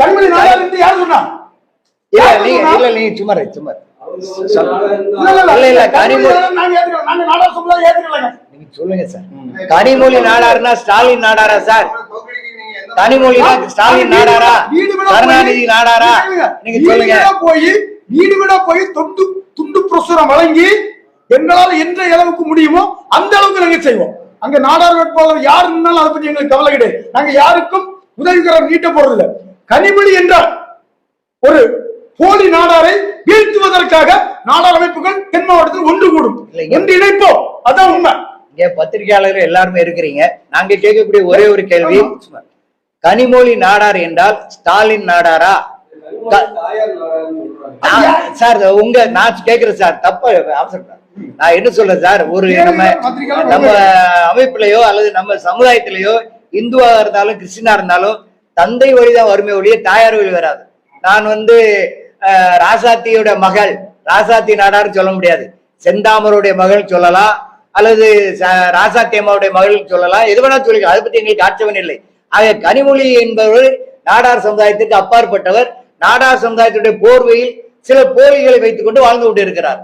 கண்மணி நாயா இருந்து யார் சொன்னா? இல்ல நீ சும்மா சும்மா சொல்லுங்க போய் நீடுவிட போய் பிரசுரம் வழங்கி எங்களால் எந்த அளவுக்கு முடியுமோ அந்த அளவுக்கு நாங்க செய்வோம். அங்க நாடார் வேட்பாளர் யாரு இருந்தாலும் அதை பத்தி எங்களுக்கு கவலை கிடையாது. நாங்க யாருக்கும் உதவிகரம் நீட்ட போறதில்லை. கனிமொழி என்றால் ஒரு போலி நாடாரை வீழ்த்துவதற்காக நாடார் அமைப்புகள் தென் மாவட்டத்தில் ஒன்று கூடும். ஒன்று இணைப்போம். அதான் உண்மை. இங்க பத்திரிகையாளர்கள் எல்லாருமே இருக்கிறீங்க. நாங்க கேட்கக்கூடிய ஒரே ஒரு கேள்வி. கனிமொழி நாடார் என்றால் ஸ்டாலின் நாடாரா? சார் உங்க நான் கேக்குறேன் சார் தப்ப அவசரம் நான் என்ன சொல்றேன் சார்? ஒரு நம்ம நம்ம அமைப்புலயோ அல்லது நம்ம சமுதாயத்திலேயோ இந்துவாக இருந்தாலும் கிறிஸ்டினா இருந்தாலும் தந்தை வழிதான் வறுமை ஒழிய தாயார் வழி வராது. நான் வந்து ராசாத்தியோட மகள் ராசாத்தி நாடார் சொல்ல முடியாது. செந்தாமருடைய மகள் சொல்லலாம் அல்லது ச- ராசாத்தி அம்மாவுடைய மகள் சொல்லலாம். எது வேணா சொல்லிக்கலாம். அதை பத்தி எங்களுக்கு ஆட்சேபம் இல்லை. ஆக கனிமொழி என்பவர் நாடார் சமுதாயத்திற்கு அப்பாற்பட்டவர். நாடார் சமுதாயத்துடைய போர்வையில் சில போலிகளை வைத்துக்கொண்டு வாழ்ந்து கொண்டிருக்கிறார்.